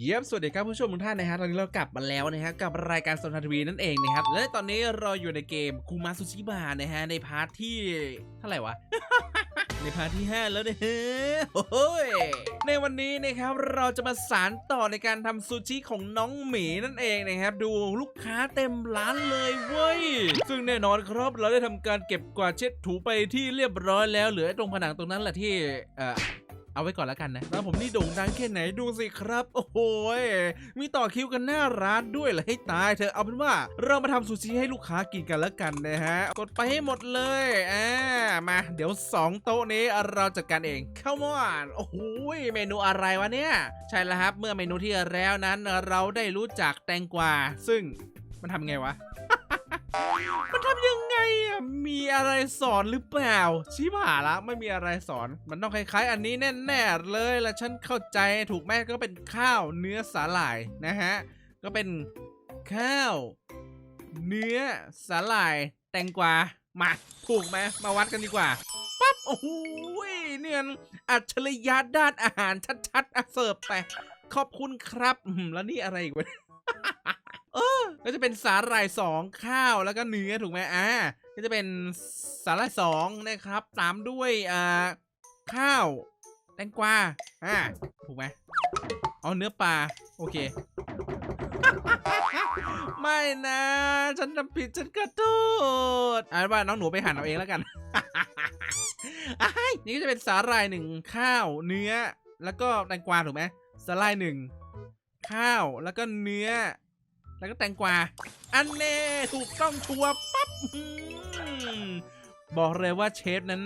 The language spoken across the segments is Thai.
เย็บสวัสดีครับผู้ชมทุกท่านนะครับตอนนี้เรากลับมาแล้วนะฮะกับรายการสนทนาทีวีนั่นเองนะครับและตอนนี้เราอยู่ในเกมคูมาซูชิบะนะฮะในพาร์ทที่เท่าไหร่วะ ในพาร์ทที่ 5 แล้วนะฮะโอ้โหยในวันนี้นะครับเราจะมาสารต่อในการทำซูชิของน้องหมีนั่นเองนะครับดูลูกค้าเต็มร้านเลยเว้ยซึ่งแน่นอนครับเราได้ทำการเก็บกวาดเช็ดถูไปที่เรียบร้อยแล้วเหลือตรงผนังตรงนั้นแหละที่เอ่อ เอาไว้ก่อนแล้วกันนะแล้วผมนี่โด่งดังแค่ไหนดูสิครับ โอ้โหยมีต่อคิวกันหน้าร้านด้วยเลยให้ตายเธอเอาเป็นว่าเรามาทำซูชิให้ลูกค้ากินกันแล้วกันนะฮะ กดไปให้หมดเลยอ่ามาเดี๋ยว 2 โต๊ะนี้เราจัดการเองเข้ามอนโอ้โหยเมนูอะไรวะเนี่ยใช่แล้วครับเมื่อเมนูที่แล้วนั้นเราได้รู้จักแตงกวาซึ่งมันทำไงวะ มันทำยังไงอะ มีอะไรสอนหรือเปล่า ชิบหายละไม่มีอะไรสอน มันต้องคล้ายๆ อันนี้แน่ๆเลยและฉันเข้าใจถูกแม่ก็เป็นข้าวเนื้อสาหร่ายนะฮะ ก็เป็นข้าว เนื้อสาหร่าย แตงกวา มาถูกไหมมาวัดกันดีกว่าปั๊บโอ้โหเนียนอัจฉริยะด้านอาหารชัดๆอะเสิร์ฟไปขอบคุณครับแล้วนี่อะไรอีกวะ เออก็จะเป็นสาหร่ายสองข้าวแล้วก็เนื้อถูกไหมอ่าก็จะเป็นสาหร่ายสองนะครับตามด้วยอ่าข้าวแตงกวาอ่าถูกไหมเอาเนื้อปลาโอเค ไม่นะ ฉันทำผิดฉันขอโทษอ่านว่าน้องหนูไปหั่นเอาเองแล้วกันนี่ก็จะเป็นสาหร่ายหนึ่งข้าว เนื้อ แล้วก็แตงกวาถูกไหมสาหร่ายหนึ่งข้าวแล้วก็เนื้อ แล้วก็แตงกวา อันเน่ถูกต้องชัวปั๊บบอกเลยว่าเชฟนั้น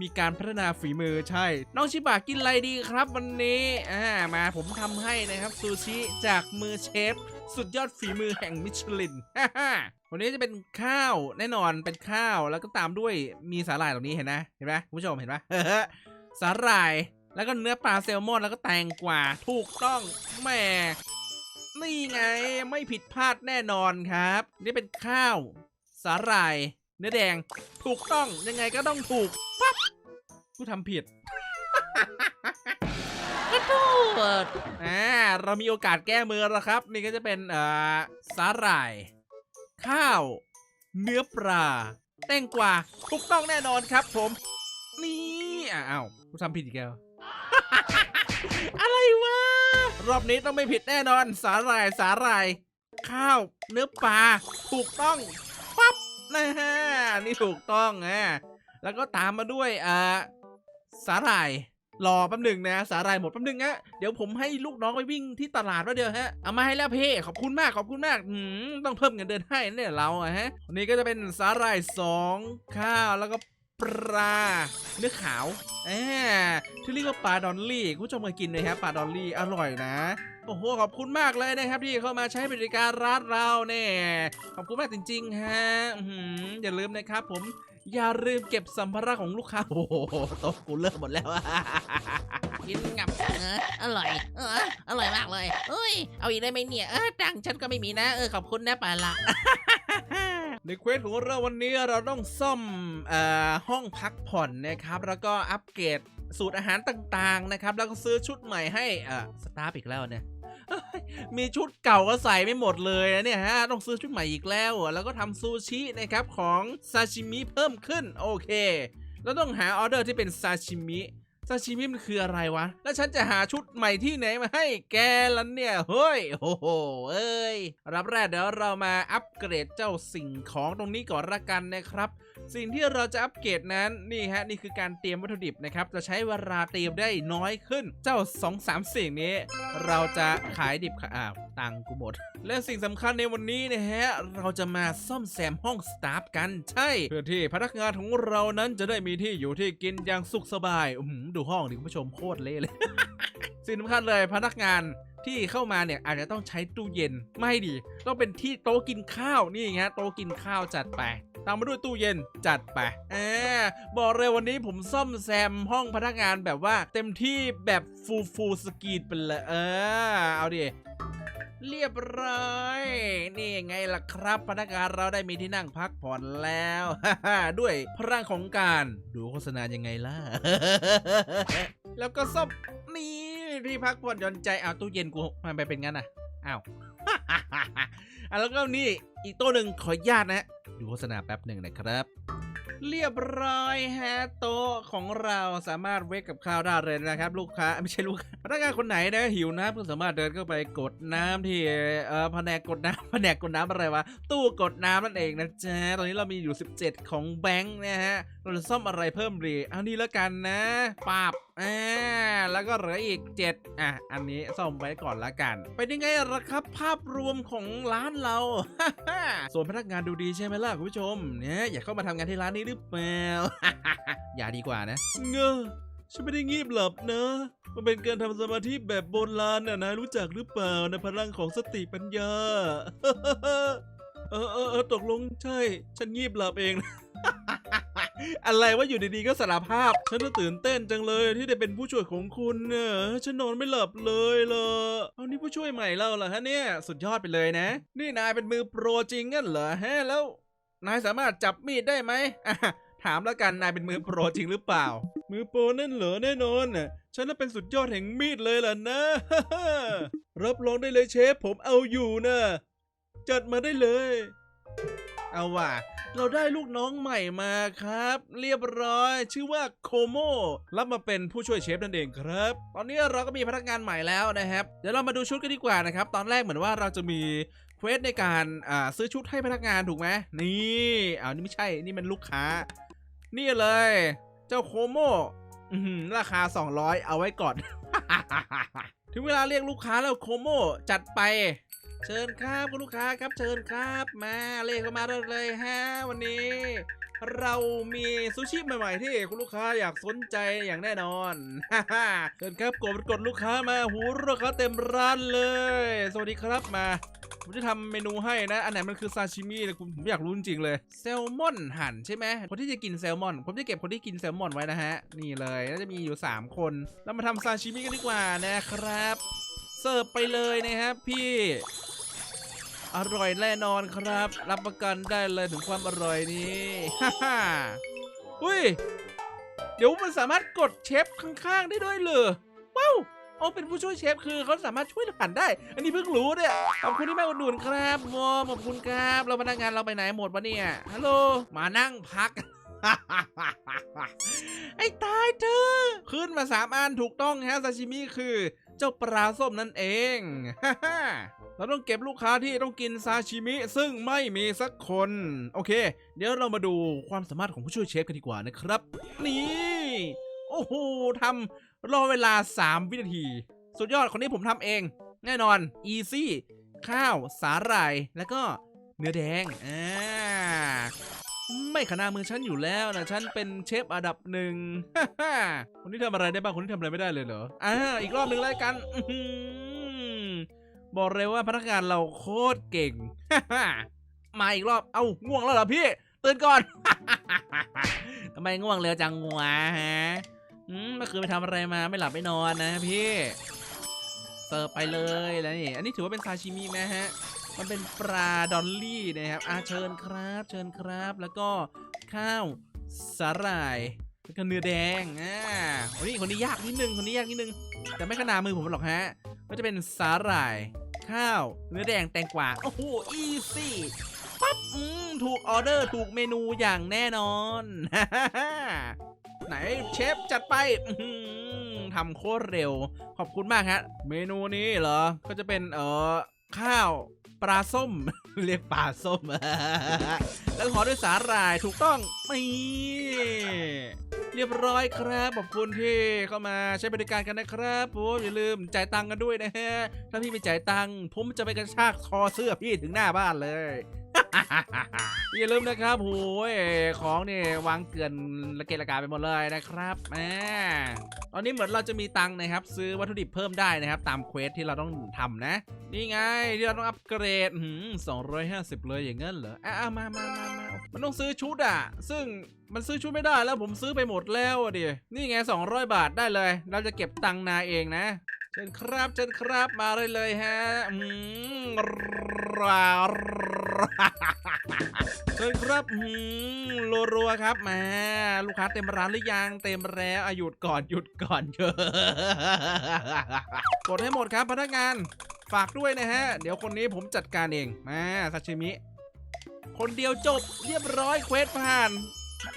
มีการพัฒนาฝีมือใช่ น้องชิบะกินอะไรดีครับวันนี้ อ่ามาผมทำให้นะครับซูชิจากมือเชฟ สุดยอดฝีมือแห่งมิชลิน วันนี้จะเป็นข้าวแน่นอนเป็นข้าวแล้วก็ตามด้วยมีสาหร่ายตรงนี้เห็นนะเห็นไหมคุณผู้ชมเห็นไหมสาหร่ายแล้วก็เนื้อปลาแซลมอนแล้วก็แตงกวาถูกต้องแม่ นี่ไงไม่ผิดพลาดแน่นอนครับ นี่เป็นข้าว สาหร่าย เนื้อแดง ถูกต้องยังไงก็ต้องถูกปั๊บกูทำผิดขอโทษอ่าเรามีโอกาสแก้มือแล้วครับ นี่ก็จะเป็นเอ่อสาหร่าย ข้าว เนื้อปลาแตงกวาถูกต้องแน่นอนครับผม นี่อ้าวกูทำผิดอีกแล้ว อะไรวะ รอบนี้ต้องไม่ผิดแน่นอน สาหร่ายสาหร่าย ข้าวเนื้อปลาถูกต้องปั๊บนะฮะนี่ถูกต้องอะแล้วก็ตามมาด้วยอ่าสาหร่ายรอแป๊บหนึ่งนะสาหร่ายหมดแป๊บหนึ่งนะเดี๋ยวผมให้ลูกน้องไปวิ่งที่ตลาดว่าเดียวฮะเอามาให้แล้วเพ่ขอบคุณมากขอบคุณมากอืมต้องเพิ่มเงินเดือนให้เนี่ยเราอะฮะนนี้ก็จะเป็นสาหร่ายสองข้าวแล้วก็ ปลาเนื้อขาวแอบที่เรียกว่าปลาดอลลี่คุณผู้ชมเคยกินไหมครับปลาดอลลี่อร่อยนะโอ้โหขอบคุณมากเลยนะครับที่เข้ามาใช้บริการร้านเราเนี่ยขอบคุณมากจริงๆฮะอย่าลืมนะครับ ผมอย่าลืมเก็บสัมภาระของลูกค้าโอ้โหโต๊ะกูเลิกหมดแล้วอะกินงับเอออร่อยอร่อยมากเลยเอ้ยเอาอีกได้ไหมเนี่ยเออตังฉันก็ไม่มีนะเออขอบคุณนะปลาละ ในเควสของเราวันนี้เราต้องซ่อมอห้องพักผ่อนนะครับ แล้วก็อัปเกรดสูตรอาหารต่างๆนะครับ แล้วก็ซื้อชุดใหม่ให้สตาฟอีกแล้วเนี่ยมีชุดเก่าก็ใส่ไม่หมดเลยนะเนี่ยฮะ ต้องซื้อชุดใหม่อีกแล้ว แล้วก็ทำซูชินะครับของซาชิมิเพิ่มขึ้น โอเค แล้วต้องหาออเดอร์ที่เป็นซาชิมิ ซาชิมิมันคืออะไรวะ แล้วฉันจะหาชุดใหม่ที่ไหนมาให้แกล่ะเนี่ย เฮ้ย โอ้โห เอ้ย รับแรกเดี๋ยวเรามาอัปเกรดเจ้าสิ่งของตรงนี้ก่อนละกันนะครับ สิ่งที่เราจะอัปเกรดนั้นนี่ฮะนี่คือการเตรียมวัตถุดิบนะครับจะใช้เวลาเตรียมได้น้อยขึ้น เจ้า 2 3 สิ่งนี้ เราจะขายดิบขอ้าวตังกูหมด และสิ่งสำคัญในวันนี้นะฮะเราจะมาซ่อมแซมห้องสตาฟกันใช่เพื่อที่พนักงานของเรานั้นจะได้มีที่อยู่ที่กินอย่างสุขสบายอื้อหือดูห้องดิคุณผู้ชมโคตรเละเลยสิ่งสำคัญเลยพนักงาน ที่เข้ามาเนี่ยอาจจะต้องใช้ตู้เย็นไม่ดี ต้องเป็นที่โต๊ะกินข้าวนี่ไงโต๊ะกินข้าวจัดไปตามมาด้วยตู้เย็นจัดไปแอบบอกเลยวันนี้ผมซ่อมแซมห้องพนักงานแบบว่าเต็มที่แบบฟูฟูสกรีนไปเลยเออเอาดิเรียบร้อยนี่ไงล่ะครับ พนักงานเราได้มีที่นั่งพักผ่อนแล้ว ด้วยพลังของการดูโฆษณายังไงล่ะ แล้วก็ซ่อมนี่ ที่พักผ่อนหย่อนใจเอาตู้เย็นกูมันไปเป็นงั้นอะอ้าวอะแล้วก็นี่อีกโต๊ะหนึ่งขออนุญาตนะดูโฆษณาแป๊บหนึ่งนะครับ เรียบร้อยฮะโต๊ะของเราสามารถเวกกับข้าวได้เลยนะครับ ลูกค้าไม่ใช่ลูกพนักงานคนไหนนะหิวน้ำก็สามารถเดินเข้าไปกดน้ำที่เอ่อแผนกกดน้ำแผนกกดน้ำอะไรวะตู้กดน้ำนั่นเองนะจ๊ะตอนนี้เรามีอยู่ 17 ของแบงค์นะฮะเราจะซ่อมอะไรเพิ่มดีเอานี่แล้วกันนะปับอ่าแล้วก็เหลืออีก 7 อะ อันนี้ซ่อมไว้ก่อนละกัน เป็นยังไงล่ะครับ ภาพรวมของร้านเรา ส่วนพนักงานดูดีใช่ไหมล่ะคุณผู้ชม เนี่ยอยากเข้ามาทำงานที่ร้านนี้หรือเปล่า อย่าดีกว่านะ เงอฉันไม่ได้งีบหลับนะ มันเป็นการทำสมาธิแบบโบราณน่ะนะรู้จักหรือเปล่าในพลังของสติปัญญา เออเออเออตกลงใช่ ฉันงีบหลับเอง อะไรว่าอยู่ดีๆก็สารภาพ ฉันตื่นเต้นจังเลยที่ได้เป็นผู้ช่วยของคุณเนี่ยฉันนอนไม่หลับเลยเล่ะเอานี่ผู้ช่วยใหม่เราเหรอฮะเนี่ยสุดยอดไปเลยนะ นี่นายเป็นมือโปรจริงงั้นเหรอฮะแล้ว นายสามารถจับมีดได้ไหมอะถามแล้วกันนายเป็นมือโปรจริงหรือเปล่า มือโปรนั่นเหรอแน่นอนน่ะฉันน่ะเป็นสุดยอดแห่งมีดเลยล่ะนะ รับรองได้เลยเชฟผมเอาอยู่นะจัดมาได้เลย เอาว่ะ เราได้ลูกน้องใหม่มาครับ เรียบร้อย ชื่อว่าโคโมรับมาเป็นผู้ช่วยเชฟนั่นเองครับ ตอนนี้เราก็มีพนักงานใหม่แล้วนะครับ เดี๋ยวเรามาดูชุดกันดีกว่านะครับ ตอนแรกเหมือนว่าเราจะมีเควสในการอ่าซื้อชุดให้พนักงานถูกไหมนี่อ้าวนี่ไม่ใช่นี่มันลูกค้า นี่เลย เจ้าโคโมอื้อหือราคา 200 เอาไว้ก่อน ถึงเวลาเรียกลูกค้าแล้วโคโมจัดไป เชิญครับคุณลูกค้าครับเชิญครับมาเลขเข้ามาได้เลยฮะวันนี้ เรามีซูชิใหม่ๆที่คุณลูกค้าอยากสนใจอย่างแน่นอนเชิญครับกดกดลูกค้ามาหูราคาเต็มร้านเลย สวัสดีครับมาผมจะทำเมนูให้นะ อันไหนมันคือซาชิมิเลยคุณผมอยากรู้จริงเลย แซลมอนหั่นใช่ไหมคนที่จะกินแซลมอน ผมจะเก็บคนที่กินแซลมอนไว้นะฮะ นี่เลยน่าจะมีอยู่ 3 คน เรามาทำซาชิมิกันดีกว่านะครับ เสิร์ฟไปเลยนะครับพี่ อร่อยแน่นอนครับ รับประกันได้เลยถึงความอร่อยนี้ฮ่าฮ่าอุ้ย เดี๋ยวมันสามารถกดเชฟข้างๆได้ด้วยเหรอว้าวเอ๋อเป็นผู้ช่วยเชฟคือเขาสามารถช่วยผ่านได้ อันนี้เพิ่งรู้เนี่ยขอบคุณที่แม่อุดหนุนครับวอมขอบคุณครับ เราพนักงานเราไปไหนหมดวะเนี่ยฮัลโหลมานั่งพัก ไอ้ตายเธอ ขึ้นมาสามอันถูกต้องฮะซาชิมิคือ เจ้าปลาส้มนั่นเอง เราต้องเก็บลูกค้าที่ต้องกินซาชิมิ ซึ่งไม่มีสักคน โอเค เดี๋ยวเรามาดูความสามารถของผู้ช่วยเชฟกันดีกว่านะครับ นี่ โอ้โหทำรอเวลา 3 วินาที สุดยอดคนนี้ผมทำเอง แน่นอนอีซี่ข้าว สาหร่าย แล้วก็เนื้อแดง อ่า ไม่ขนามือฉันอยู่แล้วนะ ฉันเป็นเชฟอันดับหนึ่งคนที่ทำอะไรได้บ้าง คนที่ทำอะไรไม่ได้เลยเหรอ อ่า อีกรอบหนึ่งแล้วกัน อื บอกเลยว่าพนักงานเราโคตรเก่ง มาอีกรอบ เอ้าง่วงแล้วเหรอพี่ ตื่นก่อน ทำไมง่วงเร็วจังวะฮะอืมเมื่อคืนไปทำอะไรมาไม่หลับไม่นอนนะพี่ เสิร์ฟไปเลยแล้วนี่ อันนี้ถือว่าเป็นซาชิมิไหมฮะ มันเป็นปลาดอลลี่นะครับอาเชิญครับ เชิญครับ แล้วก็ข้าวสาหร่ายแล้วก็เนื้อแดง อ่าโอ้คนนี้ยากนิดนึง คนนี้ยากนิดนึง แต่ไม่ขนาดมือผมหรอกฮะ ก็จะเป็นสาหร่าย ข้าว เนื้อแดงแตงกวาโอ้โหอีซี่ปั๊บอืมถูกออเดอร์ถูกเมนูอย่างแน่นอน ไหนเชฟจัดไปทำโคตรเร็ว ขอบคุณมากฮะ เมนูนี้เหรอ ก็จะเป็นเออข้าวปลาส้ม เรียกปลาส้ม แล้วขอด้วยสาหร่ายถูกต้องนี่ เรียบร้อยครับขอบคุณที่เข้ามาใช้บริการกันนะครับผมอย่าลืมจ่ายตังค์กันด้วยนะฮะถ้าพี่ไม่จ่ายตังค์ผมจะไปกระชากคอเสื้อพี่ถึงหน้าบ้านเลย อย่าลืมนะครับโอ้ยของนี่วางเกลื่อนระเกะระกาไปหมดเลยนะครับแหมตอนนี้เหมือนเราจะมีตังค์นะครับ ซื้อวัตถุดิบเพิ่มได้นะครับ ตามเควสที่เราต้องทำนะ นี่ไงที่เราต้องอัปเกรดสองร้อยห้าสิบเลยอย่างเงั้นเหรออะมามามามามันต้องซื้อชุดอะ ซึ่งมันซื้อชุดไม่ได้แล้วผมซื้อไปหมดแล้วอะดิ นี่ไง 200 บาทได้เลย เราจะเก็บตังค์นาเองนะเชิญครับเชิญครับมาเลยเลยฮะอืมรา เชิญครับอืมรัวๆครับมาลูกค้าเต็มร้านหรือยังเต็มแล้วอะหยุดก่อนหยุดก่อนเถอะกดให้หมดครับพนักงานฝากด้วยนะฮะ เดี๋ยวคนนี้ผมจัดการเองมาซาชิมิ คนเดียวจบเรียบร้อยเควสผ่าน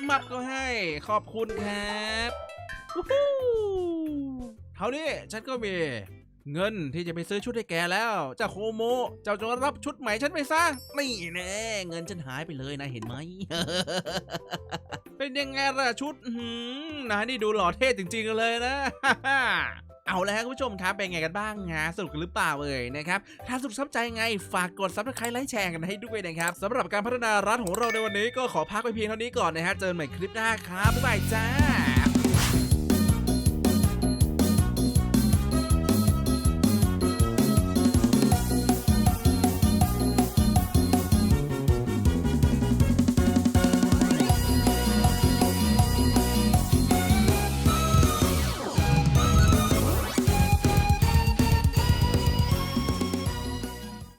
มับก็ให้ขอบคุณครับเท่านี้ฉันก็มี เงินที่จะไปซื้อชุดให้แกแล้วเจ้าโคโม เจ้าจงรับชุดใหม่ฉันไปซะนี่แน่เงินฉันหายไปเลยนะเห็นไหม เป็นยังไงล่ะชุดหือนายนี่ดูหล่อเท่จริง ๆเลยนะเอาแล้วคุณผู้ชมครับเป็นไงกันบ้างฮะสนุกกันหรือเปล่าเอ่ยนะครับถ้าสนุกชอบใจไงฝากกดซับสไครต์ไลค์แชร์กันให้ด้วยนะครับสำหรับการพัฒนาร้านของเราในวันนี้ก็ขอพักไปเพียงเท่านี้ก่อนนะฮะเจอกันใหม่คลิปหน้าครับบ๊ายบายจ้า